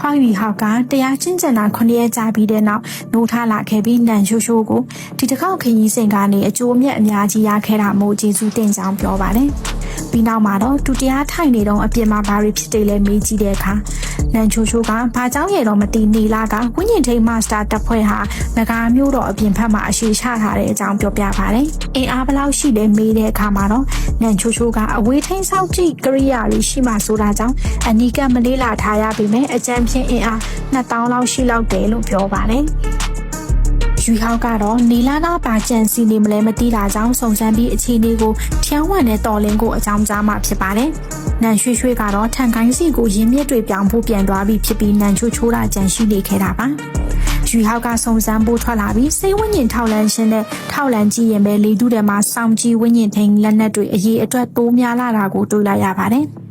ဟောက်ရီဟောက်ကတရားချင်းကျန်တာ9ရက်ကြာပြီးတဲ့နောက်နိုးထလာခဲ့ပြီးနန်ရှိုးရှိုးကိုဒီတစ်ခေါက်ခရီးစဉ်ကနေအကျိုးအမြတ်အများကြီးရခဲ့တာမို့ကျေးဇူးတင်ကြောင်းပြောပါတယ်။ ပြီးနောက်မှာတော့သူတရားထိုင်နေတော့အပြင်မှာဘာတွေဖြစ်တယ်လဲမေးကြည့်တဲ့အခါနန်ချိုချိုကဘာကြောင့်ရတော့မသိနေလားကဝင်းရင်ထိန်မစတာတပ်ဖွဲ့ဟာငကားမျိုးတော်အပြင်ဘက်မှာအရှိချထားတဲ့အကြောင်းပြောပြပါတယ်။အင်အားဘယ်လောက်ရှိလဲမေးတဲ့အခါမှာတော့နန်ချိုချိုကအဝေးထိန်ဆောက်ကြည့်ကရိယာတွေရှိမှဆိုတာကြောင့်အနီးကပ်မလေးလာထားရပေမဲ့အကြမ်းဖြင့်အင်အား2000လောက်ရှိလောက်တယ်လို့ပြောပါတယ်။ ယူဟောက်ကတော့နီလာကပါကြံစီနေမလဲမသိတာကြောင့်စုံစမ်းပြီးအခြေအနေကိုထျောင်းဝမ်နဲ့တော်လင်းကိုအကြောင်းကြားမှဖြစ်ပါတယ်။နန်ရွှေရွှေကတော့ထန်ကိုင်းစီကိုရင်းမြစ်တွေပြောင်းဖို့ပြန်သွားပြီးဖြစ်ပြီးနန်ချိုချိုးတာကြံရှိနေခဲ့တာပါ။ယူဟောက်ကစုံစမ်းဖို့ထွက်လာပြီးစိတ်ဝိညာဉ်ထောက်လန်းရှင်နဲ့ထောက်လန်းကြည့်ရင်ပဲလေတုထဲမှာစောင့်ကြည့်ဝိညာဉ်ထိန်လက်နက်တွေအရေးအတွက်တိုးများလာတာကိုတွေ့လိုက်ရပါတယ်။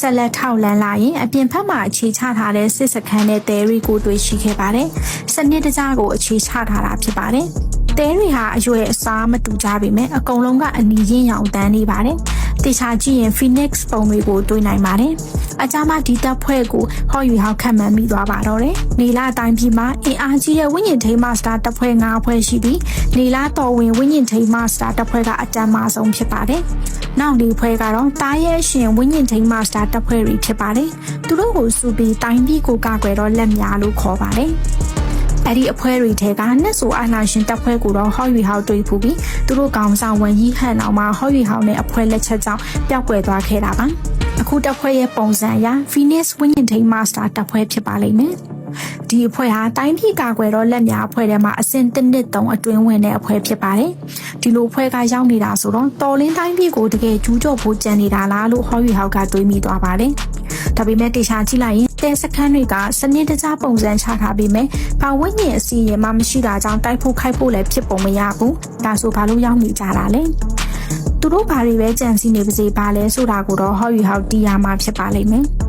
ဆက်လက်ထောက်လန်းလာရင်အပြင်ဘက်မှာအခြေချထားတဲ့စစ်စခန်းနဲ့တဲရီကိုတွေ့ရှိခဲ့ပါတယ်။စနစ်တကျကိုအခြေချထားတာဖြစ်ပါတယ်။တဲရီဟာအရွယ်အစားမတူကြပေမဲ့အကုန်လုံးကအနီရင်းရောင်တန်းနေပါတယ်။တေချာကြည့်ရင် Phoenix ပုံတွေကိုတွေ့နိုင်ပါတယ်။အကြမ်းမဒီတပ်ဖွဲ့ကိုဟော်ယူဟောက်ခံမှန်းမိသွားပါတော့တယ်။နေလာအတိုင်းပြည်မှာအင်အားကြီးတဲ့ဝိညာဉ်ထိန်းမစတာတပ်ဖွဲ့၅ဖွဲ့ရှိပြီးနေလာတော်ဝင်ဝိညာဉ်ထိန်းမစတာတပ်ဖွဲ့ကအကြမ်းမဆုံးဖြစ်ပါတယ်။ နောက်ဒီဖွဲ့ကတော့တားရဲရှင်ဝိညာဉ်ထိန်းမစတာတပ်ဖွဲ့တွေဖြစ်ပါတယ်။သူတို့ကိုစုပြီးတိုင်းပြည်ကိုကာကွယ်တော့လက်များလို့ခေါ်ပါတယ်။အဲ့ဒီအဖွဲတွေထဲကနှစ်ဆိုအာနာရှင်တပ်ဖွဲ့ကိုတော့ဟော့ရီဟောက်တွေ့ဖူးပြီးသူတို့ကောင်ဆောင်ဝန်ကြီးဟန်အောင်မှာဟော့ရီဟောက်နဲ့အဖွဲလက်ချက်ကြောင့်ပျောက်ကွယ်သွားခဲ့တာပါအခုတပ်ဖွဲ့ရဲ့ပုံစံအရ Phoenix ဝင်းရင်ထိန် Master တပ်ဖွဲ့ဖြစ်ပါလိမ့်မယ် ဒီအဖွဲ့ဟာတိုင်းပြည်ကာကွယ်တော့လက်များအဖွဲ့ထဲမှာအစင်တစ်နှစ်သုံးအတွင်းဝင်တဲ့အဖွဲ့ဖြစ်ပါတယ်။ဒီလိုအဖွဲ့ကရောက်နေတာဆိုတော့တော်လင်းတိုင်းပြည်ကိုတကယ်ကျူးကျော်ဖို့ကြံနေတာလားလို့ဟော်ရီဟောက်ကတွေးမိသွားပါတယ်။ဒါပေမဲ့တေချာကြည့်လိုက်ရင်တဲစခန်းတွေကစနစ်တကျပုံစံချထားပြီးမယ်။ဘာဝိညာဉ်အစီရင်မှမရှိတာကြောင့်တိုက်ဖို့ခိုက်ဖို့လည်းဖြစ်ပုံမရဘူး။ဒါဆိုဘာလို့ရောက်နေကြတာလဲ။သူတို့ဘာတွေပဲကြံစည်နေပါစေပါလဲဆိုတာကိုတော့ဟော်ရီဟောက်တီးရမှာဖြစ်ပါလိမ့်မယ်။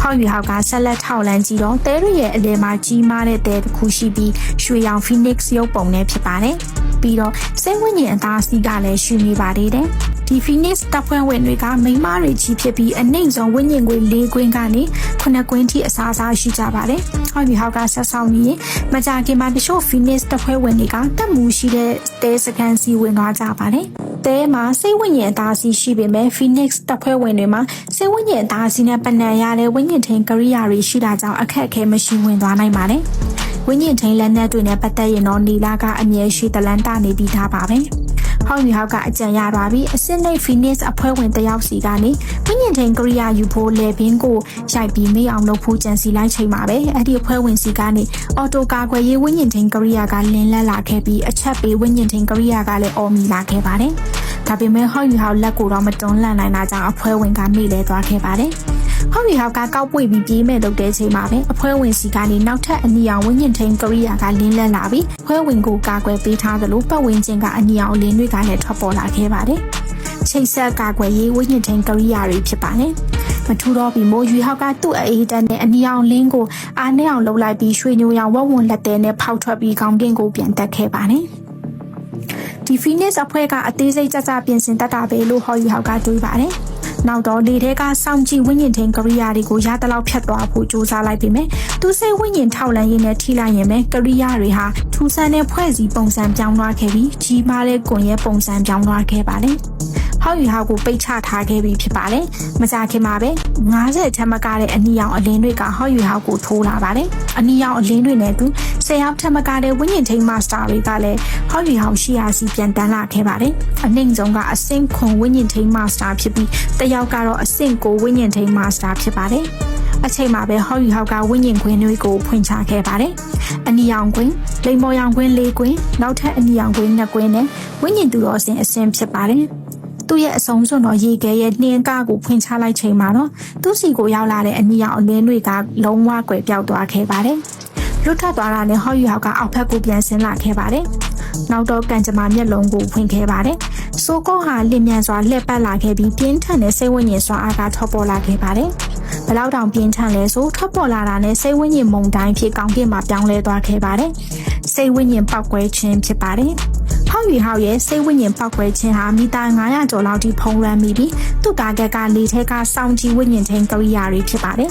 ဟောက်ရီဟောက်ကဆက်လက်ထောက်လန်းကြည့်တော့တဲရရဲ့အလဲမှာကြီးမားတဲ့တဲတစ်ခုရှိပြီးရွှေရောင် Phoenix ရုပ်ပုံနဲ့ဖြစ်ပါတယ်။ပြီးတော့စိတ်ဝိညာဉ်အသားစီးကလည်းရှိနေပါသေးတယ်။ဒီ Phoenix တပ်ဖွဲ့ဝင်တွေကမိန်းမတွေကြီးဖြစ်ပြီးအနှိမ့်ဆုံးဝိညာဉ်ခွေ၄ခွင်းကနေခုနှစ်ခွင်းထိအစားအစာရှိကြပါတယ်။ဟောက်ရီဟောက်ကဆက်ဆောင်နေရင်မကြခင်မှာတချို့ Phoenix တပ်ဖွဲ့ဝင်တွေကတက်မှုရှိတဲ့တဲစကန်စီဝင်သွားကြပါတယ်။ တဲမှာစိတ်ဝိညာဉ်အသားစီရှိပေမဲ့ Phoenix တပ်ဖွဲ့ဝင်တွေမှာစိတ်ဝိညာဉ်အသားစီနဲ့ပဏံရတဲ့ဝိညာဉ်ထင်းကရိယာတွေရှိတာကြောင့်အခက်အခဲမရှိဝင်သွားနိုင်ပါတယ်။ဝိညာဉ်ထင်းလက်နက်တွေနဲ့ပတ်သက်ရင်တော့နီလာကအမြဲရှိတလန်တာနေပြီးသားပါပဲ။ ဟောက်ယူဟောက်ကအကြံရသွားပြီးအစစ်နှိတ် Phoenix အဖွဲ့ဝင်တယောက်စီကနေဝိညာဉ်ထင်းကရိယာယူဖို့လေဘင်းကိုရိုက်ပြီးမေးအောင်လုပ်ဖို့ကြံစီလိုက်ချိန်မှာပဲအဲ့ဒီအဖွဲ့ဝင်စီကနေအော်တိုကာကွယ်ရေးဝိညာဉ်ထင်းကရိယာကလင်းလက်လာခဲ့ပြီးအချက်ပေးဝိညာဉ်ထင်းကရိယာကလည်းအော်မီလာခဲ့ပါတယ်။ဒါပေမဲ့ဟောက်ယူဟောက်လက်ကိုတော့မတွန်းလှန်နိုင်တာကြောင့်အဖွဲ့ဝင်ကမေ့လဲသွားခဲ့ပါတယ်။ ဟောက်ရီဟောက်ကကောက်ပွေပြီးပြေးမဲ့လုပ်တဲ့ချိန်မှာပဲအဖွဲ့ဝင်စီကနေနောက်ထပ်အနီအောင်ဝင်းညင်ထိန်ကရိယာကလင်းလက်လာပြီးဖွဲ့ဝင်ကိုကာကွယ်ပေးထားသလိုပတ်ဝန်းကျင်ကအနီအောင်အလင်းတွေကလည်းထွက်ပေါ်လာခဲ့ပါတယ်။ချိတ်ဆက်ကာကွယ်ရေးဝင်းညင်ထိန်ကရိယာတွေဖြစ်ပါတယ်။မထူတော့ပြီးမိုးရွေဟောက်ကသူ့အေးတန်းနဲ့အနီအောင်လင်းကိုအားနဲ့အောင်လှုပ်လိုက်ပြီးရွှေညိုရောင်ဝက်ဝန်လက်သေးနဲ့ဖောက်ထွက်ပြီးခေါင်းကင်းကိုပြန်တက်ခဲ့ပါတယ်။ဒီ Phoenix အဖွဲ့ကအသေးစိတ်ကြကြပြင်ဆင်တတ်တာပဲလို့ဟော်ယူဟောက်ကတွေးပါတယ်။ နောက်တော့လေထဲကစောင့်ကြည့်ဝိညာဉ်ထင်းကရိယာတွေကိုရတလောက်ဖြတ်သွားဖို့စူးစမ်းလိုက်ပြီမယ်။သူစိတ်ဝိညာဉ်ထောက်လန်းရင်းနဲ့ထိလိုက်ရင်ပဲကရိယာတွေဟာထူဆန်းတဲ့ဖွဲ့စည်းပုံစံပြောင်းသွားခဲ့ပြီးကြီးမားတဲ့ကွန်ရဲ့ပုံစံပြောင်းသွားခဲ့ပါတယ်။ ဟောက်ယူဟောက်ကိုပိတ်ချထားခဲ့ပြီးဖြစ်ပါတယ်။မကြခင်မှာပဲ90ချမ်းမကတဲ့အနီရောင်အလင်းတွေကဟောက်ယူဟောက်ကိုထိုးလာပါတယ်။အနီရောင်အလင်းတွေနဲ့သူ10ယောက်ထက်မကတဲ့ဝိညာဉ်ထိန်မာစတာတွေကလည်းဟောက်ယူဟောက်ရှိရာစီပြန်တန်းလာခဲ့ပါတယ်။အနှိမ်ဆုံးကအဆင့်ခွန်ဝိညာဉ်ထိန်မာစတာဖြစ်ပြီးတယောက်ကတော့အဆင့်ကိုဝိညာဉ်ထိန်မာစတာဖြစ်ပါတယ်။အချိန်မှာပဲဟောက်ယူဟောက်ကဝိညာဉ်ခွင်းတွေကိုဖွင့်ချခဲ့ပါတယ်။အနီရောင်ခွင်းလိမ်မော်ရောင်ခွင်း၄ခွင်းနောက်ထပ်အနီရောင်ခွင်း၂ခွင်းနဲ့ဝိညာဉ်သူတော်စင်အဆင့်ဖြစ်ပါတယ်။ သူ့ရဲ့အဆုံးစွန်တော်ရေခဲရဲ့နှင်းကားကိုဖွင့်ချလိုက်ချိန်မှာတော့သူ့စီကိုရောက်လာတဲ့အနီရောင်အလင်းတွေကလုံးဝကွယ်ပြောက်သွားခဲ့ပါတယ်။လွတ်ထွက်သွားတာနဲ့ဟော့ယူဟောက်ကအောက်ဘက်ကိုပြန်ဆင်းလာခဲ့ပါတယ်။နောက်တော့ကန်ကြမာမျက်လုံးကိုဖွင့်ခဲ့ပါတယ်။ဆိုကောဟာလင်မြန်စွာလှည့်ပတ်လာခဲ့ပြီးပြင်းထန်တဲ့စိတ်ဝိညာဉ်စွာအားကထောက်ပေါ်လာခဲ့ပါတယ်။ဘလောက်တောင်ပြင်းထန်လဲဆိုထွက်ပေါ်လာတာနဲ့စိတ်ဝိညာဉ်မုံတိုင်းဖြစ်ကောင်းကင်မှာပြောင်းလဲသွားခဲ့ပါတယ်။စိတ်ဝိညာဉ်ပောက်ကွဲခြင်းဖြစ်ပါတယ်။ ဟောက်ရီဟောက်ရဲ့စိတ်ဝိညာဉ်ပောက်ကွဲခြင်းဟာမီတာ900ကျော်လောက်ထိဖုံးလွှမ်းမိပြီးသူ့တာဂက်ကလေထဲကစောင့်ကြည့်ဝိညာဉ်ထိန်ကရိယာတွေဖြစ်ပါတယ်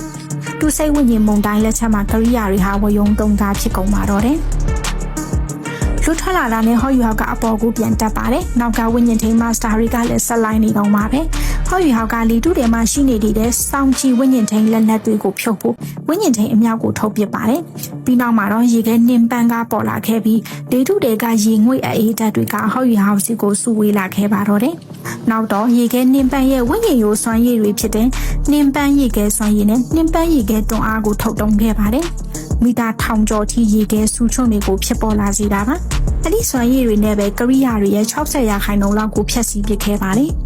သူစိတ်ဝိညာဉ်မုန်တိုင်းလက်ချက်မှာကရိယာတွေဟာဝယုံတုံသားဖြစ်ကုန်ပါတော့တယ်လွတ်ထွက်လာတာနဲ့ဟော့ယူဟောက်ကအပေါ်ကိုပြန်တက်ပါတယ်။နောက်ကဝိညာဉ်ထိန်မာစတာတွေကလည်းဆက်လိုက်နေတော့မှာပဲ။ ဟော့ယူဟောက်ကလီတုတွေမှာရှိနေတဲ့စောင်းချီဝိညာဉ်ထိန်လက်နက်တွေကိုဖြုတ်ဖို့ဝိညာဉ်ထိန်အမြောက်ကိုထုတ်ပစ်ပါတယ်။ပြီးနောက်မှာတော့ရေခဲနှင်းပန်းကားပေါ်လာခဲ့ပြီးလေတုတွေကရေငွေ့အေးဓာတ်တွေကဟော့ယူဟောက်စီကိုစုဝေးလာခဲ့ပါတော့တယ်။နောက်တော့ရေခဲနှင်းပန်းရဲ့ဝိညာဉ်ရိုးစွမ်းရည်တွေဖြစ်တဲ့နှင်းပန်းရေခဲစွမ်းရည်နဲ့နှင်းပန်းရေခဲတွန်းအားကိုထုတ်တုံးခဲ့ပါတယ်။မီတာထောင်ကျော်ထိရေခဲဆူချုံတွေကိုဖြစ်ပေါ်လာစေတာပါ။အဲ့ဒီစွမ်းရည်တွေနဲ့ပဲကရိယာတွေရဲ့60ရာခိုင်နှုန်းလောက်ကိုဖျက်ဆီးပစ်ခဲ့ပါတယ်။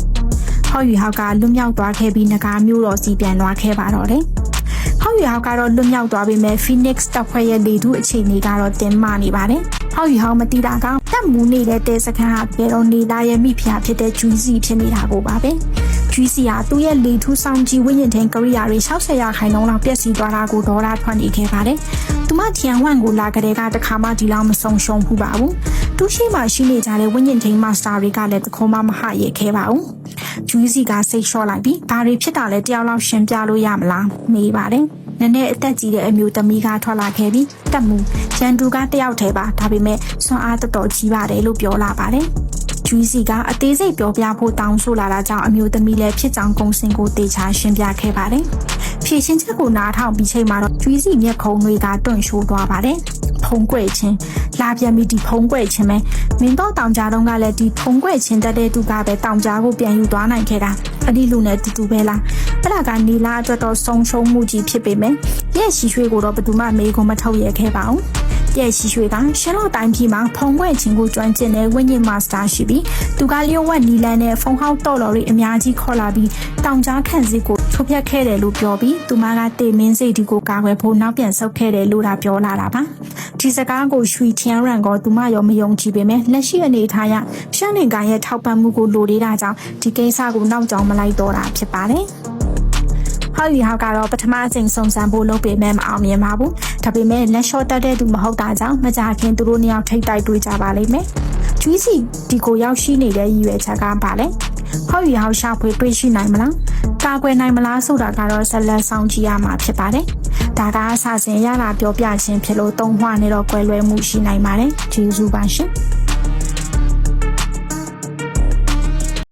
ဟောက်ယူဟောက်ကလွတ်မြောက်သွားခဲ့ပြီးငကားမျိုးတော်စီပြန်သွားခဲ့ပါတော့တယ်။ဟောက်ယူဟောက်ကတော့လွတ်မြောက်သွားပြီးမဲ့ Phoenix တပ်ဖွဲ့ရဲ့လေထုအခြေအနေကတော့တင်မနေပါတယ်။ဟောက်ယူဟောက်မတိတာကတက်မူနေတဲ့တဲစခန်းဟာဘယ်တော့နေလာရဲ့မိဖုရားဖြစ်တဲ့ဂျူးစီဖြစ်နေတာကိုပါပဲ။ဂျူးစီဟာသူ့ရဲ့လေထုဆောင်ကြီးဝိညာဉ်ထိန်ကရိယာတွေ60ရာခိုင်နှုန်းလောက်ပြည့်စည်သွားတာကိုဒေါ်လာထွက်နေခဲ့ပါတယ်။သူမထီယန်ဝမ်ကိုလာကြတဲ့ကတခါမှဒီလောက်မဆုံးရှုံးဘူးပါဘူး။ သူရှိမှရှိနေကြတဲ့ဝိညာဉ်ထိန်မာစတာတွေကလည်းတခုမှမဟရဲခဲ့ပါဘူး။ဂျူးစီကစိတ်လျှော့လိုက်ပြီးဘာတွေဖြစ်တာလဲတယောက်လောက်ရှင်းပြလို့ရမလားမေးပါတယ်။နည်းနည်းအသက်ကြီးတဲ့အမျိုးသမီးကထွက်လာခဲ့ပြီးတက်မူရန်သူကတယောက်တည်းပါဒါပေမဲ့ဆွမ်းအားတော်တော်ကြီးပါတယ်လို့ပြောလာပါတယ်။ဂျူးစီကအသေးစိတ်ပြောပြဖို့တောင်းဆိုလာတာကြောင့်အမျိုးသမီးလည်းဖြစ်ကြောင်းကုံစင်ကိုတေချာရှင်းပြခဲ့ပါတယ်။ဖြည့်ချင်းချက်ကိုနားထောင်ပြီးချိန်မှာတော့ဂျူးစီမျက်ခုံးတွေကတွန့်ရှိုးသွားပါတယ်။ ဖုံးကွယ်ခြင်းလာပြန်ပြီးဒီဖုံးကွယ်ခြင်းပဲမင်းတော့တောင်ကြားတော့ကလည်းဒီဖုံးကွယ်ခြင်းတက်တဲ့သူကပဲတောင်ကြားကိုပြန်ယူသွားနိုင်ခဲ့တာအဲ့ဒီလူနဲ့တူတူပဲလားအဲ့ဒါကနေလာအတွက်တော့ဆုံးရှုံးမှုကြီးဖြစ်ပေမဲ့ရဲ့ရှိရွှေကိုတော့ဘယ်သူမှမေးခွန်းမထုတ်ရခဲ့ပါဘူးရဲ့ရှိရွှေကရှယ်လော့တိုင်းပြည်မှာဖုံးကွယ်ခြင်းကိုကျွမ်းကျင်တဲ့ဝိညာဉ်မာစတာရှိပြီးသူကလျှို့ဝှက်နီလန်နဲ့ဖုံဟောက်တော်တော်တွေအများကြီးခေါ်လာပြီးတောင်ကြားခန့်စစ်ကိုချိုးဖျက်ခဲ့တယ်လို့ပြောပြီးသူမကတေမင်းစိတ်ဒီကိုကာကွယ်ဖို့နောက်ပြန်ဆုတ်ခဲ့တယ်လို့သာပြောလာတာပါ ဒီစကားကိုရွှေချန်ရန်ကသူမရောမယုံကြည်ပေမဲ့လက်ရှိအနေအထားအရရှမ်းနိုင်ငံရဲ့ထောက်ပံ့မှုကိုလိုသေးတာကြောင့်ဒီကိစ္စကိုနောက်ကျောင်းမလိုက်တော့တာဖြစ်ပါတယ်ဟော်လီဟောက်ကတော့ပထမအချိန်စုံစမ်းဖို့လုပ်ပေမဲ့မအောင်မြင်ပါဘူး။ဒါပေမဲ့လက်လျှော့တက်တဲ့သူမဟုတ်တာကြောင့်မကြခင်သူတို့နှစ်ယောက်ထိတ်တိုက်တွေ့ကြပါလိမ့်မယ်။ကျွီးစီဒီကိုရောက်ရှိနေတဲ့ရည်ရွယ်ချက်ကပါလေ။ဟော်လီဟောက်ရှာဖွေတွေ့ရှိနိုင်မလား။ကာကွယ်နိုင်မလားဆိုတာကတော့ဆက်လက်ဆောင်ကြည့်ရမှာဖြစ်ပါတယ်။ ဒါကအစစဉ်ရလာပြောပြခြင်းဖြစ်လို့တုံ့မှနေတော့ကွယ်လွဲမှုရှိနိုင်ပါတယ်။ကျေးဇူးပါရှင်။